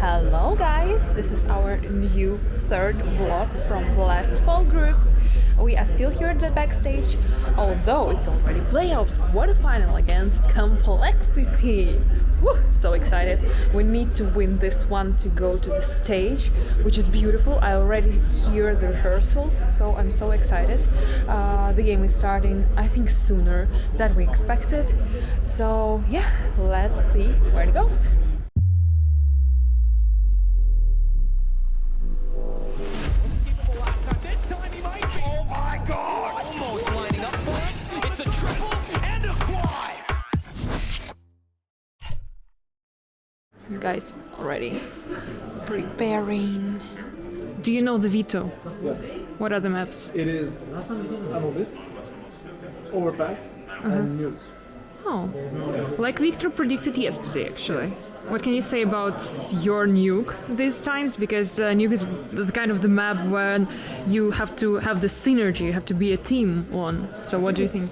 Hello guys, this is our new third vlog from Blast Fall Groups. We are still here at the backstage, although it's already playoffs quarterfinal against Complexity. Woo, so excited. We need to win this one to go to the stage, which is beautiful. I already hear the rehearsals, so I'm so excited. Uh, the game is starting, I think, sooner than we expected. So, yeah, let's see where it goes. Guys already preparing. Do you know the veto? Yes, What are the maps? it is Anubis, Overpass, and News. Oh, like Victor predicted yesterday, actually. What can you say about your nuke these times? Because uh, nuke is the kind of the map when you have to have the synergy, you have to be a team on. So what do you think?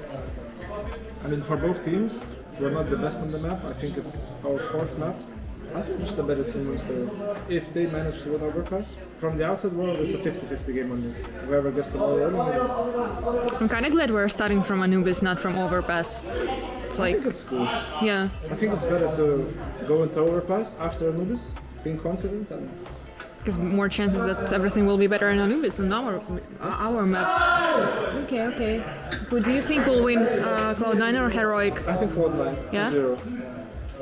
I mean, for both teams, we're not the best on the map. I think it's our fourth map. I think just a better team wins the. If they manage to win Overpass, from the outside world, it's a 50-50 game on it. Whoever gets the ball early. I'm kind of glad we're starting from Anubis, not from Overpass. It's I like, think it's cool. yeah, I think it's better to go into Overpass after Anubis, being confident and because more chances that everything will be better in Anubis than our our map. Okay, okay. Who do you think will win, uh, Cloud9 or Heroic? I think Cloud9 Yeah? zero.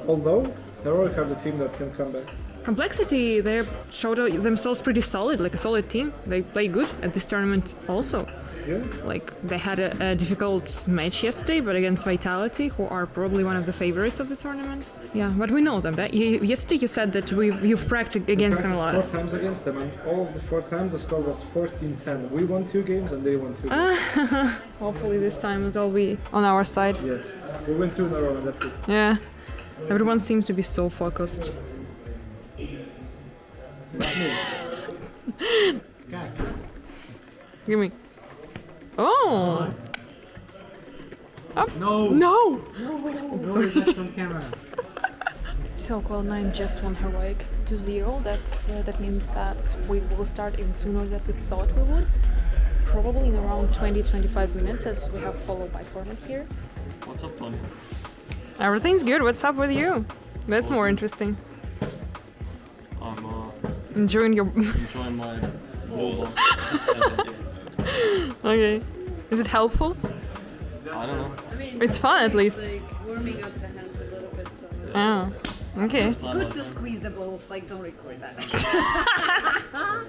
Although Heroic have the team that can come back. Complexity, they showed themselves pretty solid, like a solid team. They play good at this tournament also. Yeah. Like they had a, a difficult match yesterday, but against Vitality, who are probably one of the favorites of the tournament. Yeah, but we know them. Right? You, yesterday you said that we you've practiced against them a lot. Four times against them, and all the four times the score was 14-10. We won two games and they won two. Ah. games. Hopefully this time it'll be on our side. Yes, we win two in a row, and that's it. Yeah, everyone seems to be so focused. Give me. Oh. No, No. no, that's from camera. So Cloud9 just won her heroic 2-0. That's uh, that means that we will start even sooner than we thought we would. Probably in around 20-25 minutes, as we have followed by format here. What's up, Tony? Everything's good. What's up with you? That's more interesting. I'm uh, Enjoying your. enjoying my bowl. okay. Is it helpful? I don't know. I mean, It's fun at least. Like warming up the hands a little bit, so it's Oh. Okay. good to squeeze the balls. Like, don't record that.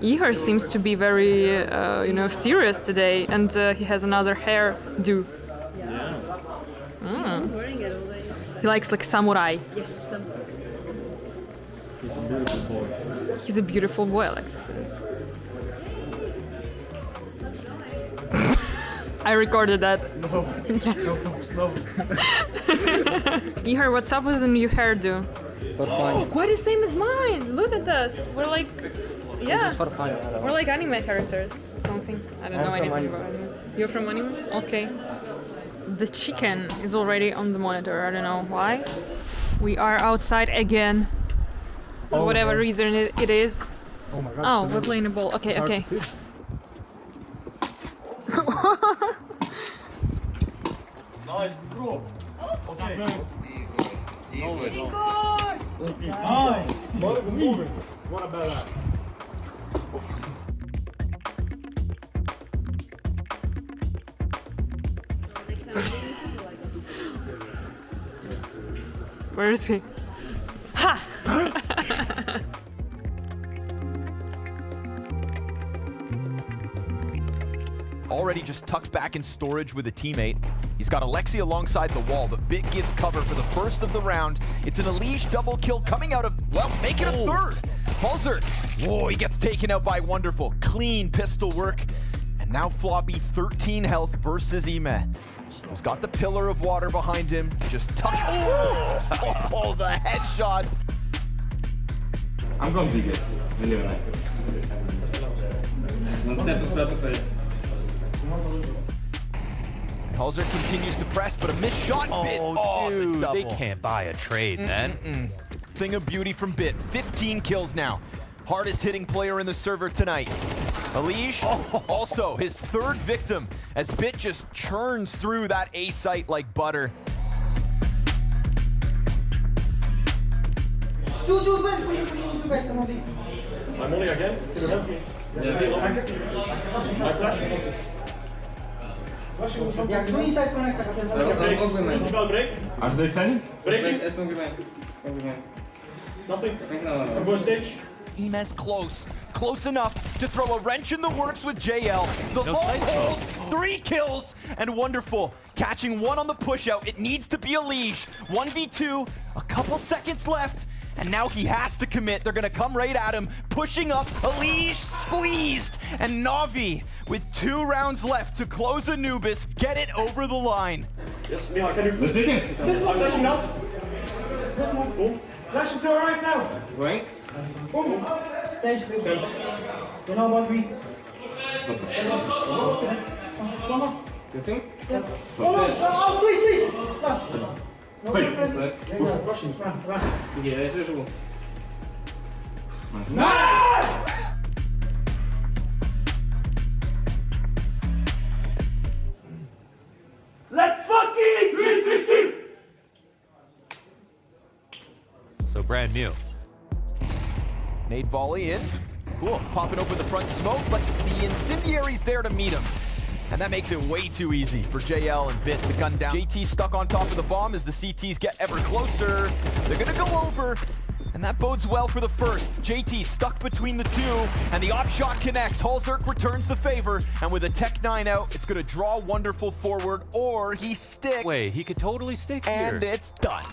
Ihar seems to be very, uh, you know, serious today, and uh, he has another hair do. Yeah. He's wearing it all day. He likes like samurai. Yes. Some, He's a beautiful boy. He's a beautiful boy, Alexis is. I recorded that. No, Yes. no, no. Ihar, what's up with the new hairdo? For fun. Quite the same as mine. Look at this. We're like, yeah, Just for fun. we're like anime characters. Something. I don't I'm know anything anime. about anime. You're from anime? Okay. The chicken is already on the monitor. I don't know why. We are outside again. For oh whatever reason it, it is. Oh my god. Oh, we're playing a ball. Okay, okay. Nice, bro. Okay. No way, no. What about that? Where is he? Ha! Already just tucked back in storage with a teammate. He's got Alexi alongside the wall, but Big gives cover for the first of the round. It's an Elige double kill coming out of, well, making a third. Halzerk, whoa, he gets taken out by Wonderful. Clean pistol work. And now Floppy, 13 health versus Ime. He's got the pillar of water behind him. Just tuck. Oh, oh, the headshots. I'm going biggest, really like. One step in front of face. Halzer continues to press, but a missed shot oh, bit. Oh, the dude, they can't buy a trade then. thing of beauty from Bit. 15 kills now. Hardest hitting player in the server tonight. Elige, oh, also his third victim as Bit just churns through that A site like butter. Two, two, Ben, pushing, pushing, two guys, come on, B. I'm only again. Can you help me? Yeah, deal My flash. Yeah, two inside connector. Break. Spel break. Are they extending? Breaking. Nothing. I'm going stage. Imez close. Close enough to throw a wrench in the works with JL. The No long hold, three kills, and wonderful. Catching one on the push out. It needs to be a leash. 1v2, a couple seconds left. And now he has to commit. They're gonna come right at him, pushing up. Elige squeezed, and Navi with two rounds left to close Anubis, get it over the line. Yes, Mihal, can you? Let's begin. I'm flashing now. Boom. Flashing to right now. Going. Boom. Stage two. You know what we? Come on. You think? Come on. Oh, twist, twist. Last. No, Wait. press. Yeah, Russian. Run, run. Let's fucking So brand new. Nade volley in. Cool. Popping open the front smoke, but the incendiary's there to meet him. And that makes it way too easy for JL and Bit to gun down. JT stuck on top of the bomb as the CTs get ever closer. They're gonna go over, and that bodes well for the first. JT stuck between the two, and the op shot connects. Halzerk returns the favor, and with a Tech 9 out, it's gonna draw Wonderful forward, or he sticks. Wait, he could totally stick and here. it's done.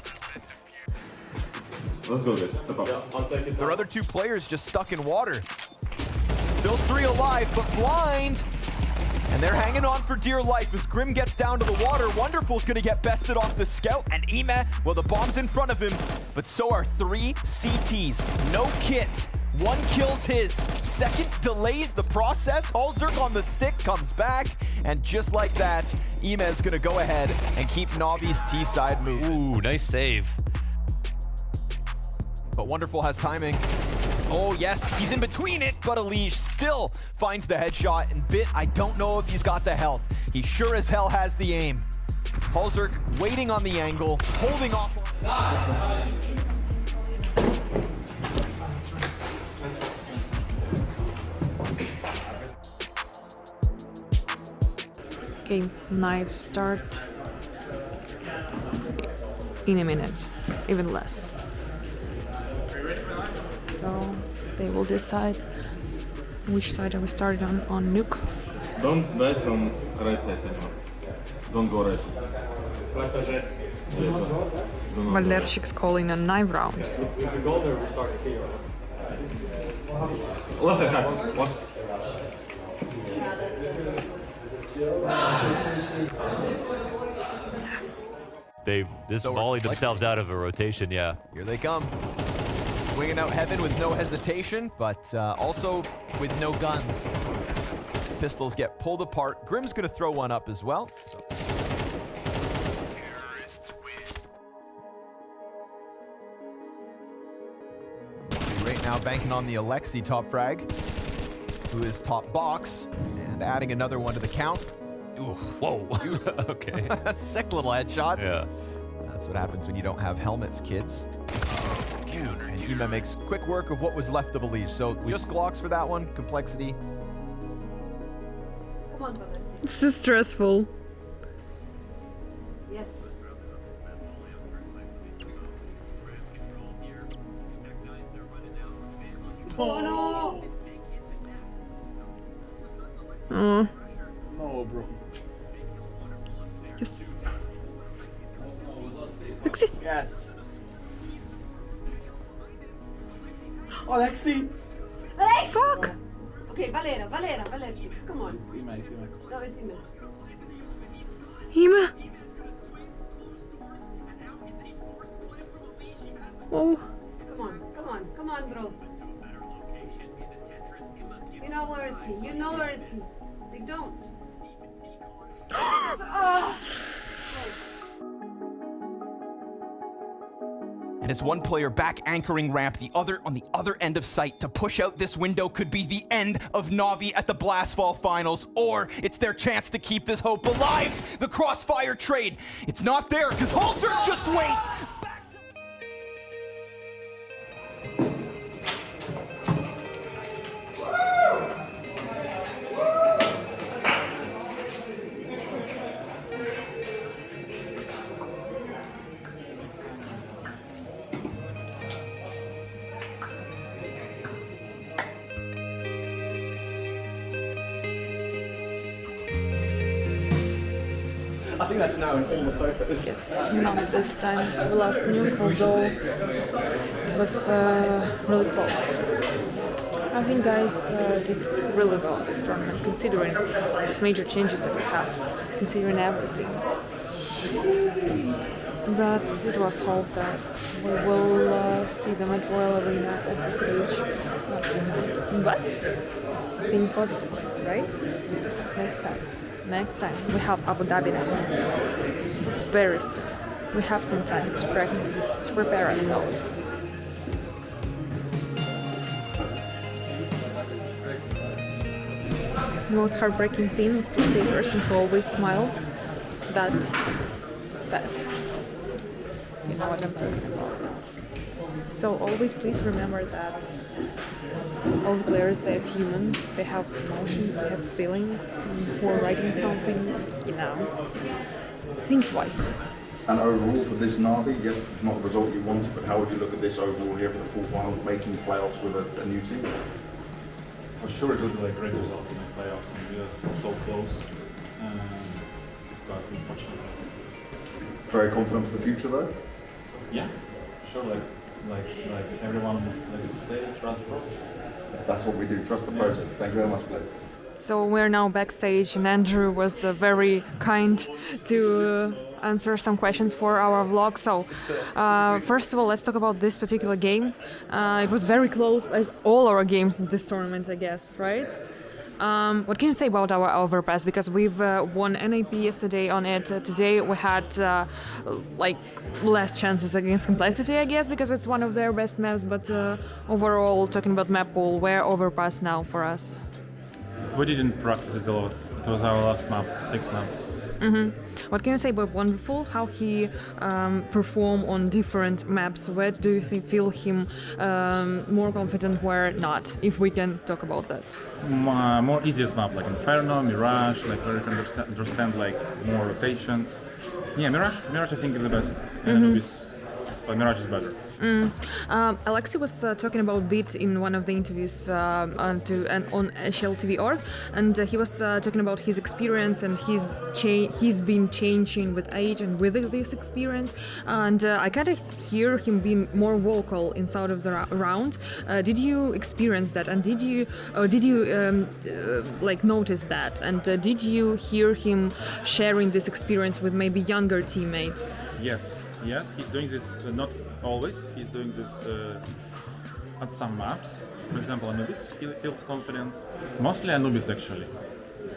Let's go, guys. Step up. I'll take it. Their other two players just stuck in water. Still three alive, but blind. And they're hanging on for dear life as Grim gets down to the water. Wonderful's gonna get bested off the scout, and Ema, well, the bomb's in front of him, but so are three CTs. No kit. One kills his. Second delays the process. Halzerk on the stick comes back, and just like that, Ema is gonna go ahead and keep Navi's T side moving. Ooh, nice save. But Wonderful has timing. Oh, yes, he's in between it, but Elige still finds the headshot. And Bit, I don't know if he's got the health. He sure as hell has the aim. Halzerk waiting on the angle, holding off. Okay, knives start in a minute, even less. Will decide which side are we starting on on nuke. Don't die from right side anymore. Don't go right. Flash side red. Yeah, don't. Do not go right. Valerchik's calling a knife round. If we go there, we start to figure Last side. Last. They this So volleyed like- themselves out of a rotation. Yeah. Here they come. Swinging out heaven with no hesitation, but uh, also with no guns. Pistols get pulled apart. Grim's gonna throw one up as well. So Right now banking on the Alexi top frag, who is top box, and adding another one to the count. Ooh, Whoa. okay. sick little headshot. Yeah. That's what happens when you don't have helmets, kids. And Ema makes quick work of what was left of Elige. So we just Glocks for that one. Complexity. Come on, Baba. This is stressful. Yes. Oh no! Oh, No, bro. yes. Yes. Alexi. Fuck. Okay, Valera, Valera, Valera. Come on. See me, see me. No, it's Ime. Hima. Oh, And as one player back anchoring ramp, the other on the other end of sight to push out this window could be the end of Navi at the Blastfall finals, or it's their chance to keep this hope alive. The crossfire trade. It's not there because Holzer just waits. Think that's now in all the photos. Yes, not this time. The last nuke, although it was uh, really close. I think guys uh, did really well in this tournament, considering these major changes that we have, considering everything. But it was hoped that we will uh, see them at Royal Arena at this stage. But being positive, right? Next time. Next time we have Abu Dhabi next. Very soon. We have some time to practice, to prepare ourselves. The most heartbreaking thing is to see a person who always smiles. That sad. You know what I'm talking. So always please remember that all the players they're humans, they have emotions, they have feelings. And before writing something, you know, think twice. And overall for this Navi, yes, it's not the result you wanted, but how would you look at this overall here for the full final, making playoffs with a, a new team? For sure, it would be like a great result in the playoffs, and we are so close. Um, but unfortunately, Very confident for the future though? Yeah, sure. Like, like, like everyone likes to say, trust the process. That's what we do, trust the process. Thank you very much, Blake. So we're now backstage, and Andrew was uh, very kind to uh, answer some questions for our vlog. So, uh, first of all, let's talk about this particular game. Uh, it was very close, as all our games in this tournament, I guess, right? Um, what can you say about our overpass? Because we've uh, won NAP yesterday on it. Uh, today we had uh, like less chances against complexity, I guess, because it's one of their best maps. But uh, overall, talking about map pool, where overpass now for us? We didn't practice it a lot. It was our last map, sixth map. What can you say about Wonderful? How he um, perform on different maps? Where do you think, feel him um, more confident? Where not? If we can talk about that. M- uh, more easiest map, like Inferno, Mirage, like where you can understand, understand like more rotations. Yeah, Mirage, Mirage I think is the best. And Anubis, but Mirage is better. Um, Alexi was uh, talking about Beat in one of the interviews um, on, to, and on HLTV.org, and uh, he was uh, talking about his experience and he's cha- he's been changing with age and with this experience. And uh, I kind of hear him being more vocal inside of the ra- round. Uh, did you experience that? And did you uh, did you um, uh, like notice that? And uh, did you hear him sharing this experience with maybe younger teammates? Yes, yes, he's doing this uh, not always. He's doing this uh, at some maps. For example, Anubis, he feels confidence. Mostly Anubis actually.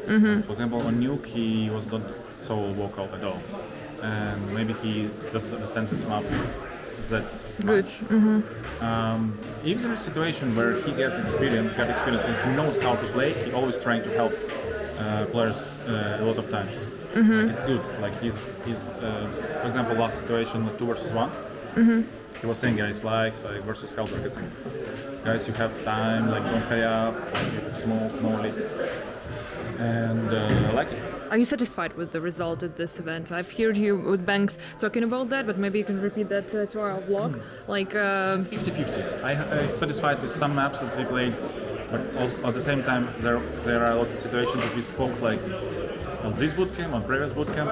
For example, on Nuke, he was not so vocal at all, and maybe he doesn't understand this map that Good. much. Um, if there is a situation where he gets experience, got experience, and he knows how to play, he always trying to help uh, players uh, a lot of times. Like it's good. Like he's he's uh, for example last situation two versus one. He was saying guys like like versus Hellberg, it's like, guys you have time, like don't hurry up, like, you have smoke, molly, and uh, I like it. Are you satisfied with the result at this event? I've heard you with Banks talking about that, but maybe you can repeat that uh, to our vlog. Like, uh, 50-50. I, I'm satisfied with some maps that we played, but also at the same time there there are a lot of situations that we spoke like on this bootcamp, on previous bootcamp,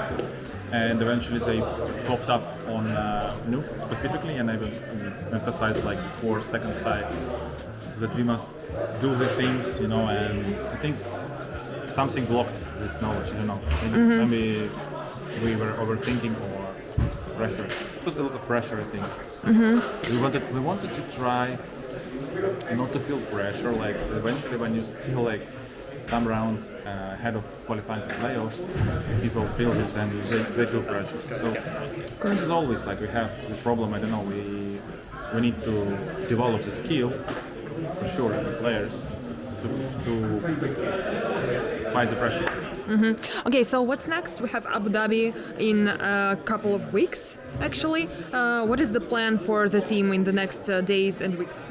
and eventually they popped up on uh, Nuke specifically, and I will um, emphasize like before second side that we must do the things, you know, and I think something blocked this knowledge, you know. Maybe, mm-hmm. maybe we were overthinking or pressure. It was a lot of pressure, I think. Mm-hmm. We wanted we wanted to try not to feel pressure. Like eventually, when you still like some rounds uh, ahead of qualifying for playoffs, people feel this and they, they feel pressure. So this is always like we have this problem. I don't know. We we need to develop the skill for sure, the players to, to fight the pressure. Okay, so what's next? We have Abu Dhabi in a couple of weeks, actually. Uh, what is the plan for the team in the next uh, days and weeks?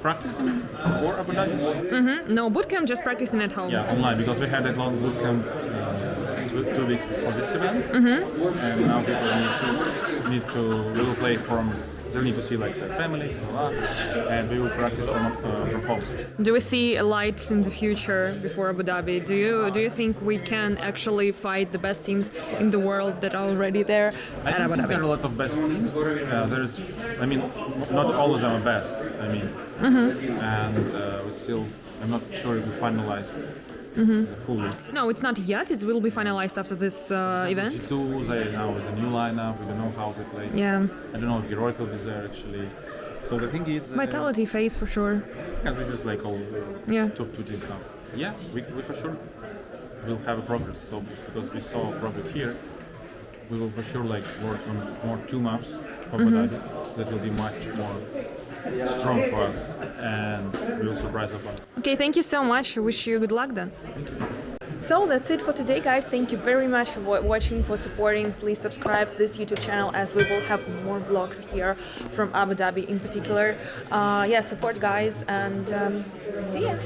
Practicing before Abu Dhabi. No bootcamp, just practicing at home. Yeah, online because we had a long boot camp uh, two, two weeks before this event, and now people need to need to we will play from. They need to see like their families and all that, and we will practice from uh, from home. Do we see a light in the future before Abu Dhabi? Do you do you think we can actually fight the best teams in the world that are already there I at Abu think there are a lot of best teams. Uh, there's, I mean, not all of them are best. I mean, and uh, we still, I'm not sure if we finalize full list. No, it's not yet. It will be finalized after this uh, event. G2, they now is a new lineup. We don't know how they play. Yeah, I don't know if Heroic will be there actually. So the thing is, uh, vitality phase for sure. Yeah, this is like all Yeah. top two teams now. Yeah, we, we for sure will have a progress. So because we saw progress here, we will for sure like work on more two maps for. Abu Dhabi. That will be much more strong for us and will surprise us. Okay, thank you so much. Wish you good luck then. So that's it for today, guys. Thank you very much for watching, for supporting. Please subscribe this YouTube channel as we will have more vlogs here from Abu Dhabi in particular. Uh, yeah, support, guys, and um, see ya.